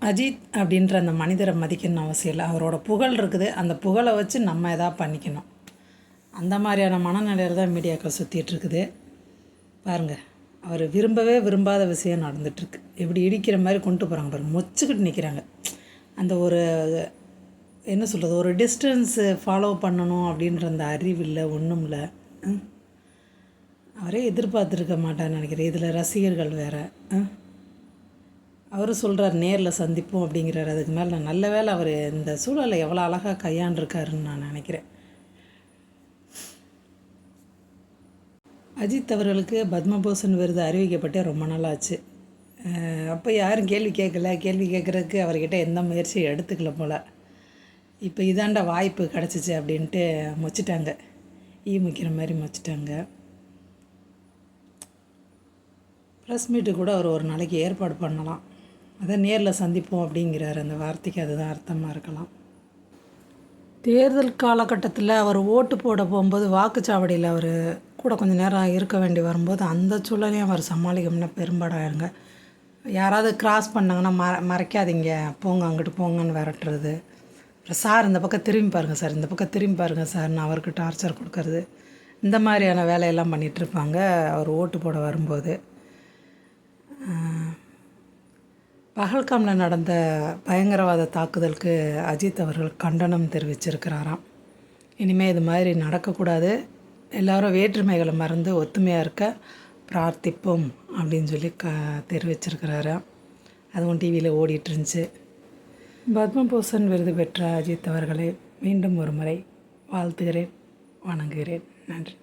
அஜித் அப்படின்ற அந்த மனிதரை மதிக்கணும்னு அவசியம் இல்லை. அவரோட புகழ் இருக்குது. அந்த புகழை வச்சு நம்ம எதா பண்ணிக்கணும். அந்த மாதிரியான மனநிலையில் தான் மீடியாக்கள் சுற்றிட்டு இருக்குது. பாருங்கள் அவர் விரும்பவே விரும்பாத விஷயம் நடந்துகிட்ருக்கு எப்படி இடிக்கிற மாதிரி கொண்டு போகிறாங்க பாருங்கள் மொச்சுக்கிட்டு நிற்கிறாங்க அந்த ஒரு என்ன சொல்கிறது ஒரு டிஸ்டன்ஸு ஃபாலோ பண்ணணும் அப்படின்ற அந்த அறிவு இல்லை ஒன்றும் இல்லை. ம். அவரே எதிர்பார்த்துருக்க மாட்டான்னு நினைக்கிறேன். இதில் ரசிகர்கள் வேறு. அவர் சொல்கிறார் நேரில் சந்திப்போம் அப்படிங்கிறார். அதுக்கு மேலே நான் நல்ல வேளை அவர் இந்த சூழலை எவ்வளோ அழகாக கையாண்டிருக்காருன்னு நான் நினைக்கிறேன். அஜித் அவர்களுக்கு பத்மபூஷன் விருது அறிவிக்கப்பட்டே ரொம்ப நாளாச்சு. அப்போ யாரும் கேள்வி கேட்கல. கேள்வி கேட்குறதுக்கு அவர்கிட்ட எந்த முயற்சியும் எடுத்துக்கல போல். இப்போ இதாண்ட வாய்ப்பு கிடச்சிச்சு அப்படின்ட்டு மொச்சிட்டாங்க. ஈ முக்கிற மாதிரி மொச்சிட்டாங்க. ப்ரெஸ் மீட்டு கூட அவர் ஒரு நாளைக்கு ஏற்பாடு பண்ணலாம். அதை நேரில் சந்திப்போம் அப்படிங்கிறார். அந்த வார்த்தைக்கு அதுதான் அர்த்தமாக இருக்கலாம். தேர்தல் காலகட்டத்தில் அவர் ஓட்டு போட போகும்போது வாக்குச்சாவடியில் அவர் கூட கொஞ்சம் நேரம் இருக்க வேண்டி வரும்போது அந்த சூழலையும் அவர் சமாளிக்கணும்னா பெரும்பாடாயிருங்க யாராவது கிராஸ் பண்ணாங்கன்னா மற மறைக்காதீங்க. போங்க அங்கிட்டு போங்கன்னு விரட்டுறது. அப்புறம் சார் இந்த பக்கம் திரும்பி பாருங்கள் சார். இந்த பக்கம் திரும்பி பாருங்கள் சார்னு அவருக்கு டார்ச்சர் கொடுக்கறது. இந்த மாதிரியான வேலையெல்லாம் பண்ணிகிட்ருப்பாங்க அவர் ஓட்டு போட வரும்போது. பகல்காமில் நடந்த பயங்கரவாத தாக்குதலுக்கு அஜித் அவர்கள் கண்டனம் தெரிவிச்சிருக்கிறாராம். இனிமேல் இது மாதிரி நடக்கக்கூடாது. எல்லாரும் வேற்றுமைகளை மறந்து ஒத்துமையாக இருக்க பிரார்த்திப்போம் அப்படின்னு சொல்லி க தெரிவிச்சிருக்கிறாரு. அதுவும் டிவியில் ஓடிட்டு இருந்துச்சு பத்மபூஷன் விருது பெற்ற அஜித் அவர்களை மீண்டும் ஒரு முறை வாழ்த்துகிறேன் வணங்குகிறேன். நன்றி.